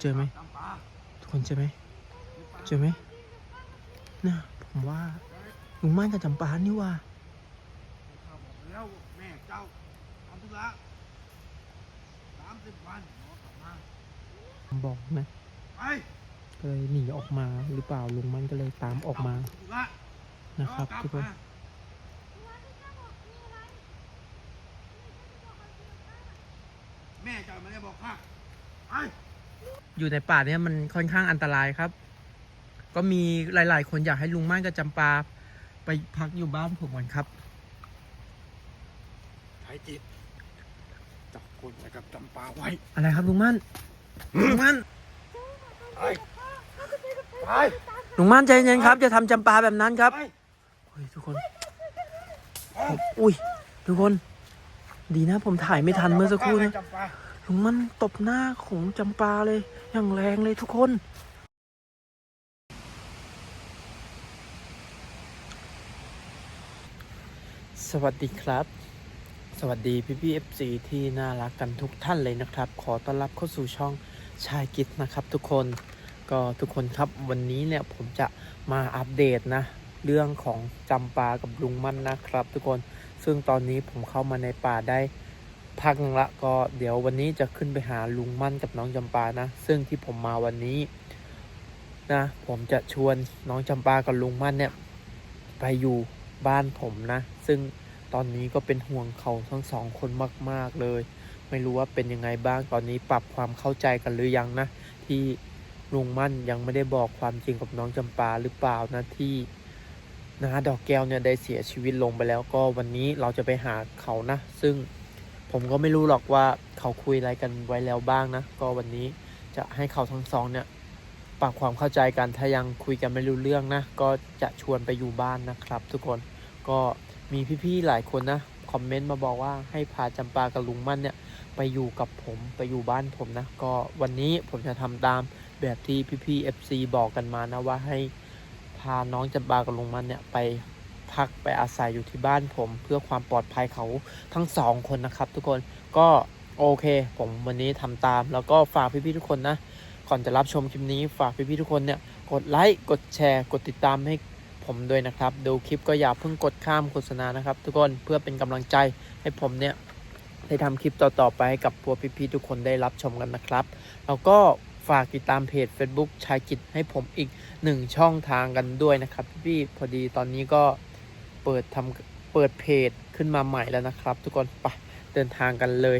เจอไหมทุกคนเจอไหมเจอไหมนะผมว่าลุงม่านกับจำปานี่ว่าบอกแล้วแม่เจ้าทำธุระสามสิบวันหมอกลับมาบอกนะไปก็เลยหนีออกมาหรือเปล่าลุงม่านก็เลยตามออกมานะครับทุกคนแม่เจ้าไม่ได้บอกข้าไป อยู่ในป่าเนี่ยมันค่อนข้างอันตรายครับ ก็มีหลาย ๆ คนอยากให้ลุงม่านกับจำปาไปพักอยู่บ้านผมก่อนครับใช้จิตจับคนไว้กับจำปาไว้ อะไรครับลุงม่านลุงม่านไปไปลุงม่านใจเย็นครับจะทำจำปาแบบนั้นครับไปเฮ้ยทุกคนผมอุ้ยทุกคน ดีนะผมถ่ายไม่ทันเมื่อสักครู่นะจำปาลุง มันตบหน้าของจำปาเลย อย่างแรงเลยทุกคน สวัสดีครับ สวัสดีพี่พี่เอฟซีที่น่ารักกันทุกท่านเลยนะครับ ขอต้อนรับเข้าสู่ช่องชายกิจนะครับ ทุกคนก็ทุกคนครับวันนี้เนี่ยผมจะมาอัปเดตนะ เรื่องของจำปากับลุงมันนะครับ ทุกคนซึ่งตอนนี้ผมเข้ามาในป่าได้ พักหนึงละก็เดี๋ยววันนี้จะขึ้นไปหาลุงมั่นกับน้องจำปานะ ซึ่งที่ผมมาวันนี้นะผมจะชวนน้องจำปากับลุงมั่นเนี่ยไปอยู่บ้านผมนะ ซึ่งตอนนี้ก็เป็นห่วงเขาทั้งสองคนมาก ๆ เลย ไม่รู้ว่าเป็นยังไงบ้างตอนนี้ปรับความเข้าใจกันหรือยังนะ ที่ลุงมั่นยังไม่ได้บอกความจริงกับน้องจำปาหรือเปล่านะที่นาดอกแก้วเนี่ยได้เสียชีวิตลงไปแล้วก็วันนี้เราจะไปหาเขานะ ซึ่ง ผมก็ไม่รู้หรอกว่าเขาคุยอะไรกันไว้แล้วบ้างนะ ก็วันนี้จะให้เขาทั้งสองเนี่ยปรับความเข้าใจกันถ้ายังคุยกันไม่รู้เรื่องนะ ก็จะชวนไปอยู่บ้านนะครับ ทุกคนก็มีพี่ๆหลายคนนะคอมเมนต์มาบอกว่าให้พาจำปากับลุงมั่นเนี่ยไปอยู่กับผมไปอยู่บ้านผมนะ ก็วันนี้ผมจะทำตามแบบที่พี่ๆ FC บอกกันมานะว่าให้พาน้องจำปากับลุงมั่นเนี่ยไป พักไปอาศัยอยู่ที่บ้านผม เพื่อความปลอดภัยเขาทั้งสองคนนะครับ ทุกคนก็โอเค ผมวันนี้ทำตาม แล้วก็ฝากพี่ๆทุกคนนะ ก่อนจะรับชมคลิปนี้ฝากพี่ๆทุกคนเนี่ยกดไลค์กดแชร์ กดติดตามให้ผมด้วยนะครับ ดูคลิปก็อย่าเพิ่งกดข้ามโฆษณานะครับ ทุกคนเพื่อเป็นกำลังใจให้ผมเนี่ยได้ทำคลิปต่อ ๆ ไปให้กับพวกพี่ๆทุกคนได้รับชมกันนะครับ แล้วก็ฝากติดตามเพจ Facebook ชายกิจให้ผมอีกหนึ่งช่องทางกันด้วยนะครับ พี่ๆพอดีตอนนี้ก็ เปิดทำเปิดเพจขึ้นมาใหม่แล้วนะครับ ทุกคนไปเดินทางกันเลย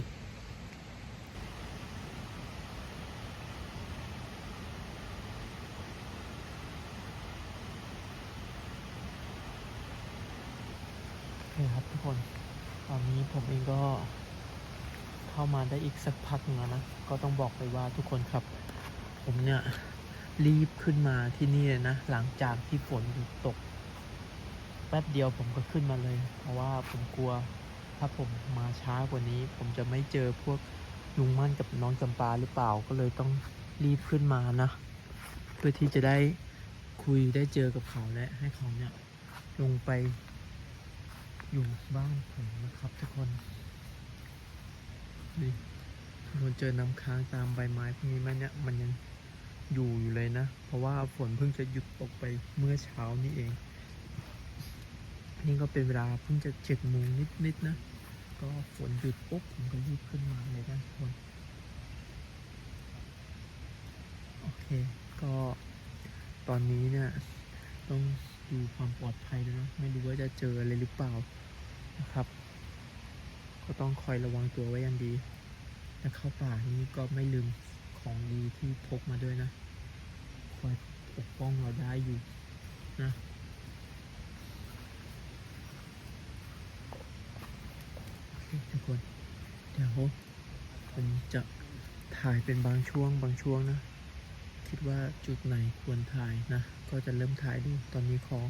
โอเคครับทุกคนตอนนี้ผมเองก็เข้ามาได้อีกสักพักนึงแล้วนะ ก็ต้องบอกเลยว่าทุกคนครับ ผมเนี่ยรีบขึ้นมาที่นี่เลยนะ หลังจากที่ฝนหยุดตก แป๊บเดียวผมก็ขึ้นมาเลย เพราะว่าผมกลัว ถ้าผมมาช้ากว่านี้ ผมจะไม่เจอพวกลุงมั่นกับน้องจำปาหรือเปล่าก็เลยต้องรีบขึ้นมานะ เพื่อที่จะได้คุยได้เจอกับเขาและให้เขาเนี่ยลงไป อยู่บ้านผมนะครับทุกคนนี่ทุกคนเจอน้ำค้างตามใบไม้พวกนี้ไหมเนี่ยมันยังอยู่อยู่เลยนะ เพราะว่าฝนเพิ่งจะหยุดตกไปเมื่อเช้านี้เอง นี่ก็เป็นเวลาเพิ่งจะเจ็ดโมงนิดๆนะ ก็ฝนหยุดปุ๊บผมก็รีบขึ้นมาเลยนะทุกคนโอเค ก็ตอนนี้เนี่ย ต้องดูความปลอดภัยด้วยนะไม่รู้ว่าจะเจออะไรหรือเปล่านะครับ ก็ต้องคอยระวังตัวไว้อย่างดีและเข้าป่านี้ก็ไม่ลืมของดีที่พกมาด้วยนะ คอยปกป้องเราได้อยู่นะ โอเคน เดี๋ยวผมจะถ่ายเป็นบางช่วงบางช่วงนะ คิดว่าจุดไหนควรถ่ายนะ ก็จะเริ่มถ่ายดู ตอนนี้ขอ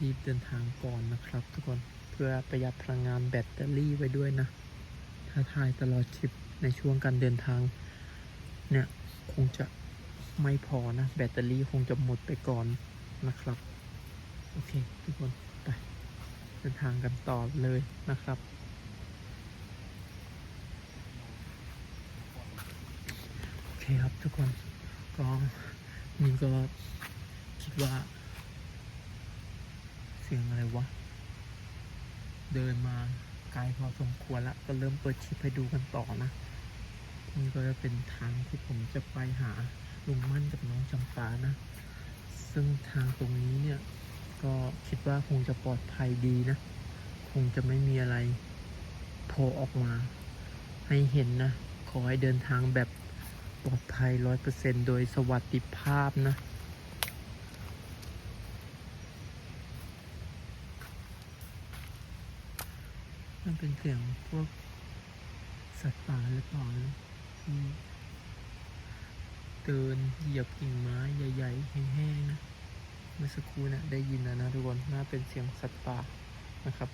รีบเดินทางก่อนนะครับ ทุกคน เพื่อประหยัดพลังงานแบตเตอรี่ไว้ด้วยนะ ถ้าถ่ายตลอดทริปในช่วงการเดินทาง เนี่ย คงจะไม่พอนะ แบตเตอรี่คงจะหมดไปก่อนนะครับ โอเค ทุกคน ไป เดินทางกันต่อเลยนะครับ โอเคครับทุกคนก็นี่ก็คิดว่า เสียงอะไรวะ เดินมาไกลพอสมควรละก็เริ่มเปิดคลิปให้ดูกันต่อนะ นี่ก็จะเป็นทางที่ผมจะไปหาลุงมั่นกับน้องจำปานะ ซึ่งทางตรงนี้เนี่ย ก็คิดว่าคงจะปลอดภัยดีนะ คงจะไม่มีอะไรโผล่ออกมา ให้เห็นนะ ขอให้เดินทางแบบ ปลอดภัยร้อยเปอร์เซนโดยสวัสดิภาพนะ มันเป็นเสียงพวกสัตว์ป่าหรือเปล่านะเดินเหยียบกิ่งไม้ใหญ่ๆ แห้งๆนะ เมื่อสักครู่นะได้ยินแล้วนะทุกคน น่าเป็นเสียงสัตว์ป่านะครับ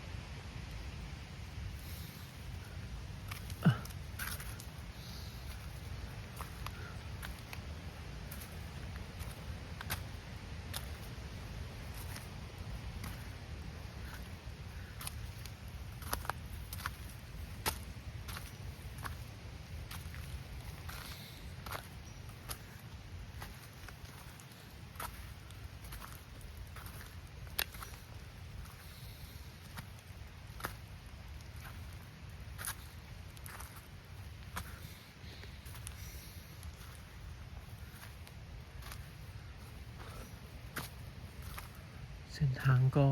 เส้นทางก็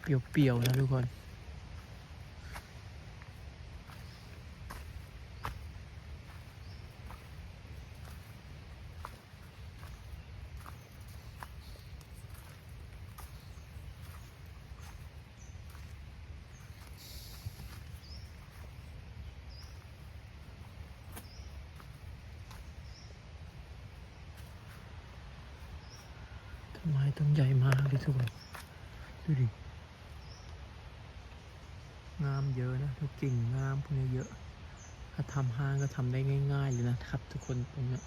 เปียวๆนะทุกคน ต้นไม้ต้นใหญ่มากเลยทุกคน ดูดิ งามเยอะนะทุกกิ่งงามพวกนี้เยอะ ถ้าทำห้างก็ทำได้ง่าย ๆ เลยนะครับ ทุกคนตรงเนี้ย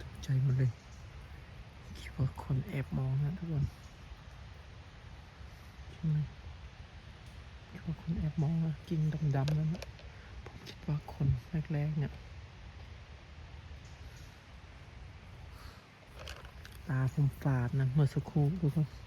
ตกใจหมดเลย คิดว่าคนแอบมองนะทุกคนใช่ไหมคิดว่าคนแอบมองนะกิ่งดำๆนั่นนะผมคิดว่าคนแรกๆเนี่ย ตาผมฝาดนะเมื่อสักครู่ทุกคนเ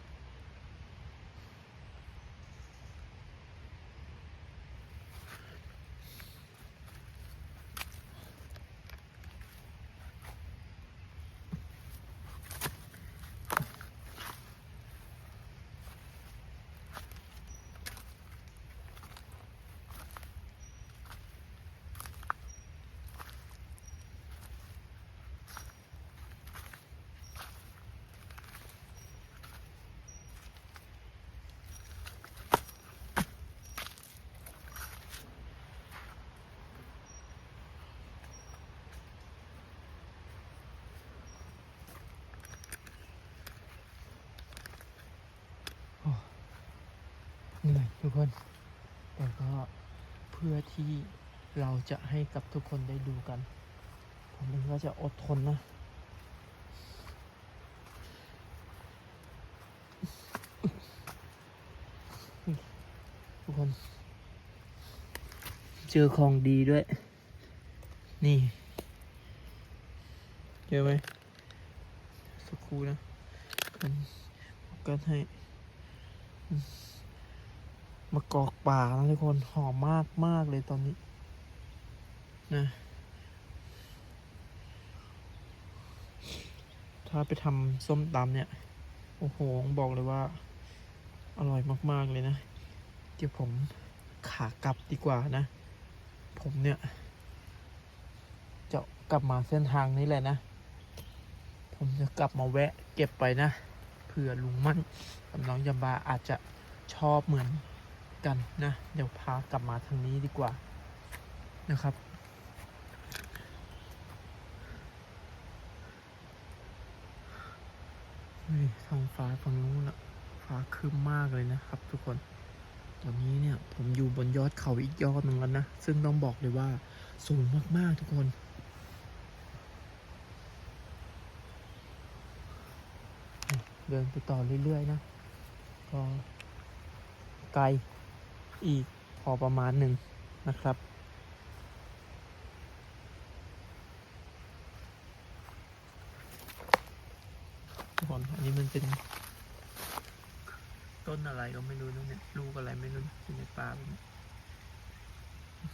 ทุกคน แต่ก็เพื่อที่เราจะให้กับทุกคนได้ดูกัน ผมเองก็จะอดทนนะ ทุกคน เจอของดีด้วย นี่ เจอไหมสักครู่นะกันก็ให้ มะกอกป่านะทุกคนหอมมากมากเลยตอนนี้ นะถ้าไปทำส้มตำเนี่ย โอ้โห บอกเลยว่า อร่อยมาก ๆ เลยนะ เดี๋ยวผมขากลับดีกว่านะ ผมเนี่ย จะกลับมาเส้นทางนี้แหละนะ ผมจะกลับมาแวะเก็บไปนะ เผื่อลุงมั่นกับน้องยำบาอาจจะชอบเหมือน กันนะ เดี๋ยวพากลับมาทางนี้ดีกว่านะครับ นี่ท้องฟ้าฝั่งนู้นอะฟ้าครึ้มมากเลยนะครับทุกคน ตอนนี้เนี่ยผมอยู่บนยอดเขาอีกยอดหนึ่งแล้วนะ ซึ่งต้องบอกเลยว่าสูงมากๆทุกคนเดินไปต่อเรื่อย ๆ นะ ก็ไกล อีกพอประมาณหนึ่งนะครับ ทุกคนอันนี้มันเป็น ต้นอะไรก็ไม่รู้นะเนี่ยลูกอะไรไม่รู้อยู่ในป่า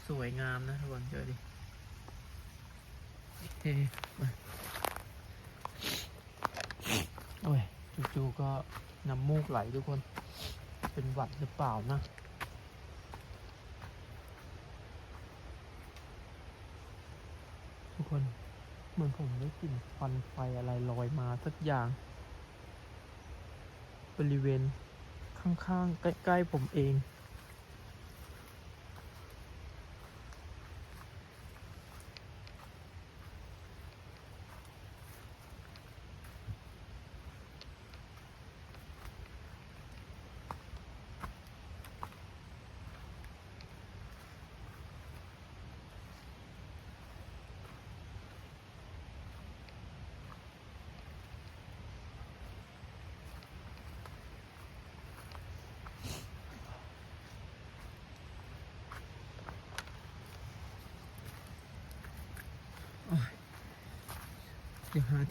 สวยงามนะทุกคนเจอดิโอเคมาโอ้ยจู่ๆก็น้ำมูกไหลทุกคน เป็นหวัดหรือเปล่านะ ทุก คนเหมือนผมได้กลิ่นควันไฟอะไรลอยมาสักอย่าง บริเวณข้างๆ ใกล้ ๆ ผมเอง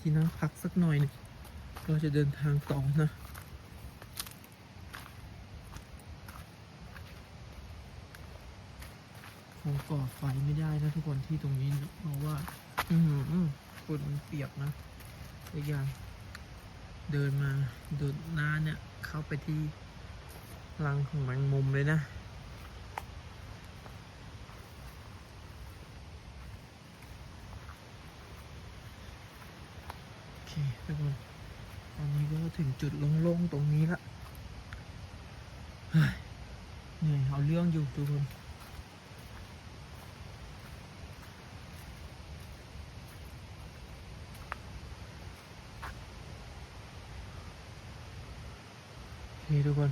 ที่นั่งพักสักหน่อยนึงเราจะเดินทางต่อนะคงก่อไฟไม่ได้นะทุกคนที่ตรงนี้นะเพราะว่า อืมอืมฝนมันเปียกนะอีกอย่างเดินมาดูหน้าเนี่ย เข้าไปที่รังของแมงมุมเลยนะ โอเค ทุกคนตอนนี้ก็ถึงจุดโล่งๆตรงนี้ละเฮ้ยเหนื่อยเอาเรื่องอยู่ทุกคนโอเคทุกคน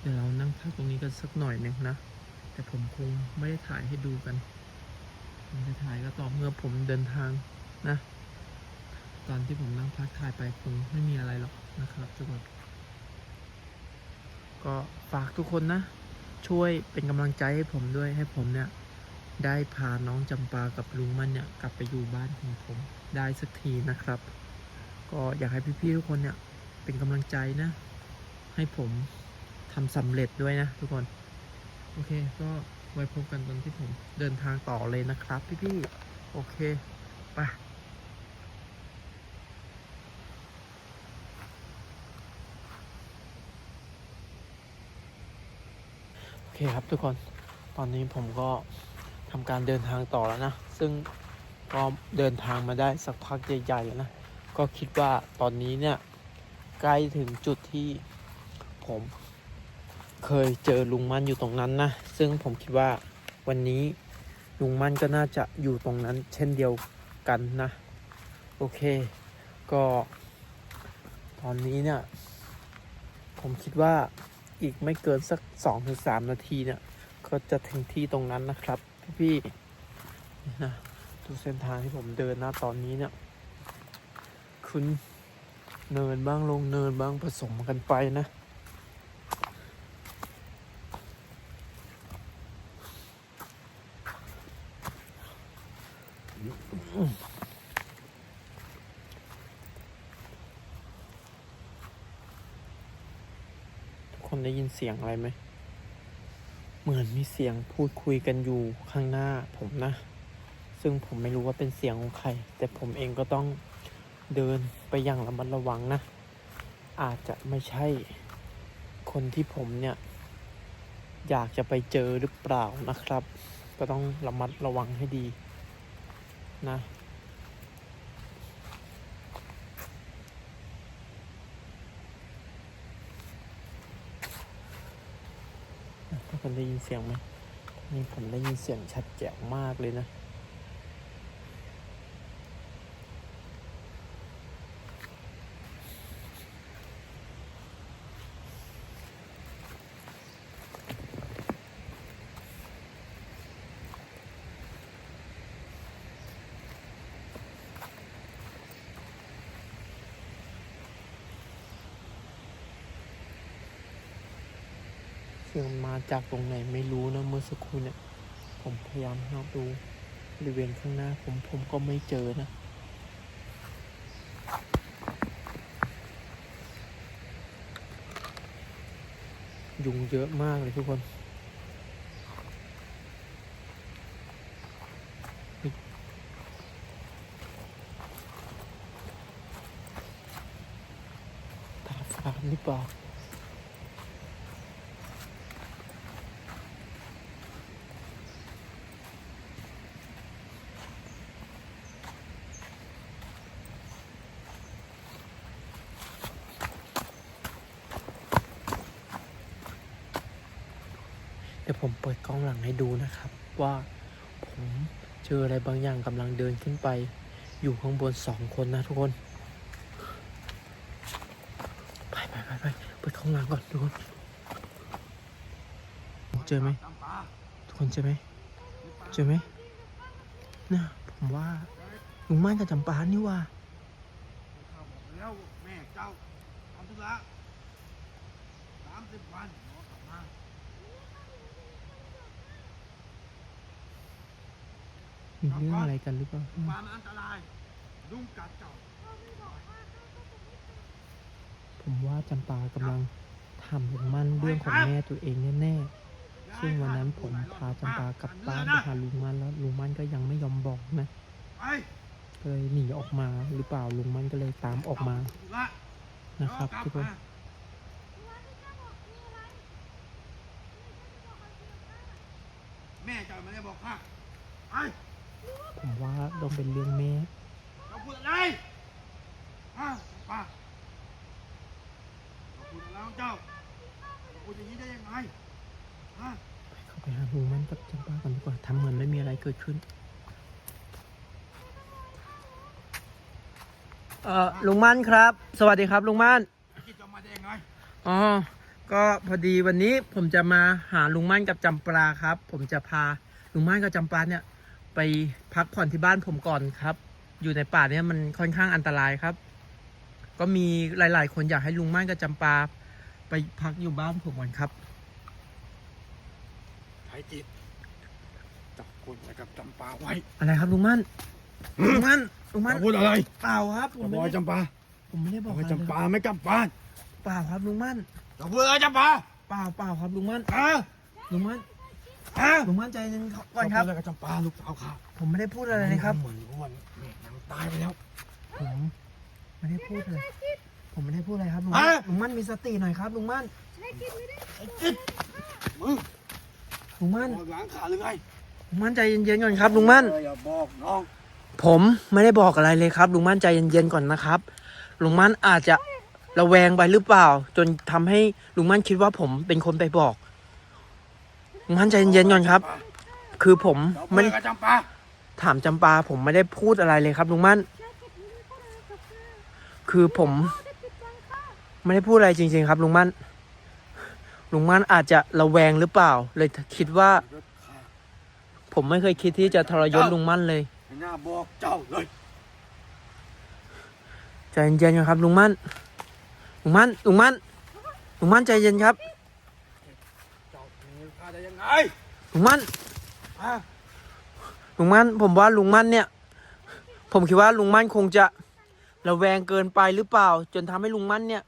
เดี๋ยวเรานั่งพักตรงนี้กันสักหน่อยหนึ่งนะ แต่ผมคงไม่ได้ถ่ายให้ดูกัน ผมจะถ่ายก็ต่อเมื่อผมเดินทางนะ ตอนที่ผมนั่งพักถ่ายไปคงไม่มีอะไรหรอกนะครับทุกคนก็ฝากทุกคนนะ ช่วยเป็นกำลังใจให้ผมด้วยให้ผมเนี่ย ได้พาน้องจำปากับลุงมันเนี่ย กลับไปอยู่บ้านของผมได้สักทีนะครับ ก็อยากให้พี่ๆทุกคนเนี่ย เป็นกำลังใจนะ ให้ผมทำสำเร็จด้วยนะทุกคน โอเค ก็ไว้พบกันตอนที่ผมเดินทางต่อเลยนะครับ พี่ๆโอเคไป เคครับทุกคนตอนนี้ผมก็ทำการเดินทางต่อแล้วนะ ซึ่งก็เดินทางมาได้สักพักใหญ่ๆแล้วนะ ก็คิดว่าตอนนี้เนี่ยใกล้ถึงจุดที่ผมเคยเจอลุงมั่นอยู่ตรงนั้นนะ ซึ่งผมคิดว่าวันนี้ลุงมั่นก็น่าจะอยู่ตรงนั้นเช่นเดียวกันนะ โอเค ก็ตอนนี้เนี่ยผมคิดว่า อีกไม่เกินสักสองถึงสามนาทีเนี่ย ก็จะถึงที่ตรงนั้นนะครับพี่ๆนี่นะดูเส้นทางที่ผมเดินนะตอนนี้เนี่ยคุณเนินบ้างลงเนินบ้างผสมกันไปนะ ทุกคนได้ยินเสียงอะไรไหม เหมือนมีเสียงพูดคุยกันอยู่ข้างหน้าผมนะ ซึ่งผมไม่รู้ว่าเป็นเสียงของใคร แต่ผมเองก็ต้องเดินไปอย่างระมัดระวังนะ อาจจะไม่ใช่คนที่ผมเนี่ย อยากจะไปเจอหรือเปล่านะครับ ก็ต้องระมัดระวังให้ดีนะ คนได้ยินเสียงไหมนี่ผมได้ยินเสียงชัดแจ๋วมากเลยนะ สียงมาจากตรงไหนไม่รู้นะเมื่อสักครู่เนี่ย ผมพยายามหาดูบริเวณข้างหน้าผมผมก็ไม่เจอนะยุงเยอะมากเลยทุกคนตาฝาดหรือเปล่า ยวผมเปิดกล้องหลังให้ดูนะครับ ว่าผมเจออะไรบางอย่างกำลังเดินขึ้นไป อยู่ข้างบนสองคนนะทุกคน ไปไปไปไปเปิดกล้องหลังก่อนทุกคนเจอไหมทุกคนเจอไหมเจอไหมน่ะผมว่าลุงม่านกับจำปานี่ว่าแล้วแม่เจ้าทำธุระสามสิบวันหมอกลับมา มีเรื่องอะไรกันหรือเปล่าความอันตรายลุงกัดเจ้าผมว่าจำปากำลังทำลุงมั่นเรื่องของแม่ตัวเองแน่ๆซึ่งวันนั้นผมพาจำปากลับบ้านไปหาลุงมันแล้วลุงมันก็ยังไม่ยอมบอกนะไปก็เลยหนีออกมาหรือเปล่าลุงมันก็เลยตามออกมาธุระนะครับทุกคนแม่เจ้าไม่ได้บอกข้าไป ผมว่าต้องเป็นเรื่องแม่เจ้าพูดอะไรฮะป้าเจ้าพูดอะไรของเจ้าเจ้าพูดอย่างนี้ได้ยังไงฮะเข้าไปหาลุงมันกับจำปากันดีกว่าทำเหมือนไม่มีอะไรเกิดขึ้น เอ่อลุงมันครับ สวัสดีครับลุงมันคิดจะมาได้ยังไงอ๋อก็พอดีวันนี้ผมจะมาหาลุงมั่นกับจำปาครับ ผมจะพาลุงมั่นกับจำปาเนี่ย ไปพักผ่อนที่บ้านผมก่อนครับ อยู่ในป่าเนี่ยมันค่อนข้างอันตรายครับ ก็มีหลาย ๆ คนอยากให้ลุงมั่นกับจำปาไปพักอยู่บ้านผมก่อนครับไทยจิตจับคนไว้กับจำปาไว้อะไรครับลุงมั่นลุงมั่นลุงมั่นเจ้าพูดอะไรเปล่าครับผมบไม่อยได้จำปาผมไม่ได้บอกบอะอยไรจำปาไม่กลับบ้านเปล่าครับลุงมั่นเจ้าพูดอะไรจำปาเปล่าเปล่าครับลุงมั่นฮะลุงมั่น ฮะลุงมั่นใจเย็นก่อนครับเจ้าพูดอะไรกับจำปาลูกสาวข้าผมไม่ได้พูดอะไรเลยครับเหมือนว่าแม่นางตายไปแล้ว ผมไม่ได้พูดเลย ผมไม่ได้พูดอะไรครับลุงฮะลุงมั่นมีสติหน่อยครับลุงมั่นไอ้จิตมึงลุงมั่นบอกหลังขาหรือไงลุงมั่นใจเย็นๆก่อนครับลุงมั่นเอออย่าบอกน้องผมไม่ได้บอกอะไรเลยครับลุงมั่นใจเย็นๆก่อนนะครับลุงมั่นอาจจะระแวงไปหรือเปล่า จนทำให้ลุงมั่นคิดว่าผมเป็นคนไปบอกลุ งมั่นใจเย็นๆก่อนครับ คือผมเจ้าพูไม่ดอะไรกับจำปาถามจำปาผมไม่ได้พูดอะไรเลยครับลุงมั่น คือผมไม่ได้พูดอะไรจริง ๆ ครับลุงมั่น ลุงมั่นอาจจะระแวงหรือเปล่า เลยคิดว่า ผมไม่เคยคิดที่จะทรยศลุงมั่นเลยไม่น่าบอกเจ้าเลยใจเย็นๆก่อนครับลุงมั่นลุงมั่นลุงมั่นลุงมั่นใจเย็นครับเจ้ามีข้า ได้ยังไงลุงมั่นฮะลุงมั่นผมว่าลุงมั่นเนี่ย ผมคิดว่าลุงมั่นคงจะระแวงเกินไปหรือเปล่า จนทำให้ลุงมั่นเนี่ย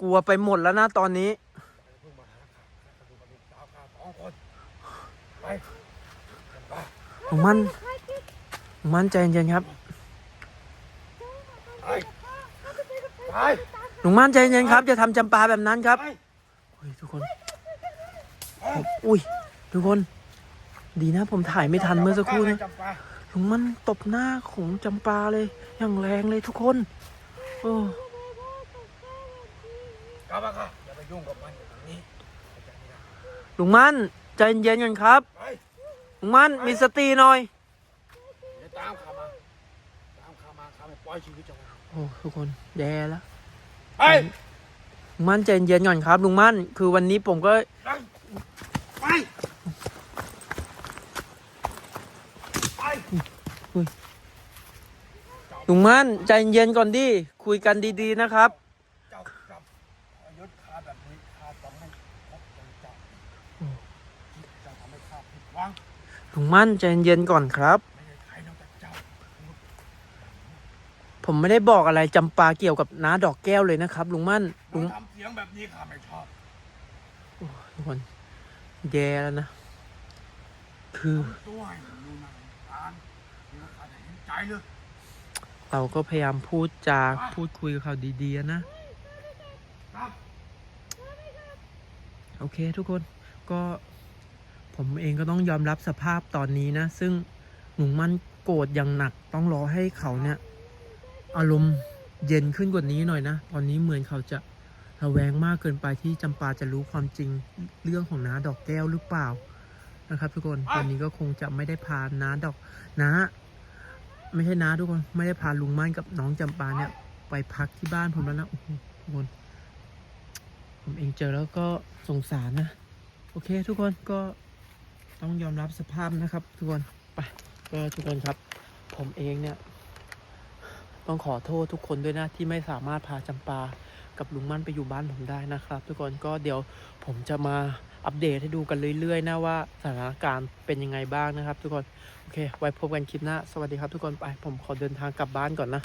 กลัวไปหมดแล้วนะตอนนี้ เพิ่งมาหาข้าข้าดูกับลูกสาวข้าสองคนไปจำปาลุงมั่นลุงมั่นใจเย็นๆครับ ไปไปลุงมั่นใจเย็นครับจะทำจำปาแบบนั้นครับ ไป เฮ้ยทุกคนผม อุ้ยทุกคน ดีนะผมถ่ายไม่ทันเมื่อสักครู่นะจำปาลุงมันตบหน้าของจำปาเลย อย่างแรงเลยทุกคน โอ้กลับมาค่ะอย่าไปยุ่งกับมันอยู่ตรงนี้เข้าใจไหมล่ะลุงมันใจเย็นๆกันครับไปลุงมันมีสติหน่อยเดี๋ยวตามข้ามาตามข้ามาข้าไม่ปล่อยชีวิตเจ้าไว้โอ้ทุกคนแย่แล้วไปลุงมันใจเย็นก่อนครับลุงมันคือวันนี้ผมก็ ไปไปลุงมันใจเย็นก่อนดิ คุยกันดีๆนะครับ เจ้ากลับพยศข้าแบบนี้ข้าจะไม่พบเจอเจ้าฟังลุงมั่นใจเย็นๆก่อนครับ ไม่ใช่ใครนอกจากเจ้าผมไม่ได้บอกอะไรจำปาเกี่ยวกับน้าดอกแก้วเลยนะครับลุงมั่นลุมางทำเสียงแบบนี้ข้าไม่ชอบ ทุกคน แย่แล้วนะ คือทำตัวให้มันดูน่าสงสารเดี๋ยวข้าจะเห็นใจเลยเราก็พยายามพูดจาพูดคุยกับเขาดีๆนะครับโอเคทุกคนก็ผมเองก็ต้องยอมรับสภาพตอนนี้นะ ซึ่งหนุ่มมันโกรธอย่างหนักต้องรอให้เขาเนี่ย อารมณ์เย็นขึ้นกว่านี้หน่อยนะ ตอนนี้เหมือนเขาจะ ระแวงมากเกินไปที่จำปาจะรู้ความจริงเรื่องของน้าดอกแก้วหรือเปล่านะครับ ทุกคนตอนนี้ก็คงจะไม่ได้พาน้าดอกน้าไม่ใช่น้าทุกคนไม่ได้พาลุงม่านกับน้องจำปาเนี่ย ไปพักที่บ้านผมแล้วนะโอ้โหทุกคน ผมเองเจอแล้วก็สงสารนะ โอเค ทุกคนก็ต้องยอมรับสภาพนะครับ ทุกคนไปก็ทุกคนครับ ผมเองเนี่ย ต้องขอโทษทุกคนด้วยนะที่ไม่สามารถพาจำปา กับลุงมั่นไปอยู่บ้านผมได้นะครับ ทุกคนก็เดี๋ยวผมจะมาอัปเดตให้ดูกันเรื่อยๆนะว่าสถานการณ์เป็นยังไงบ้างนะครับ ทุกคนโอเค ไว้พบกันคลิปหน้าสวัสดีครับทุกคนไปผมขอเดินทางกลับบ้านก่อนนะ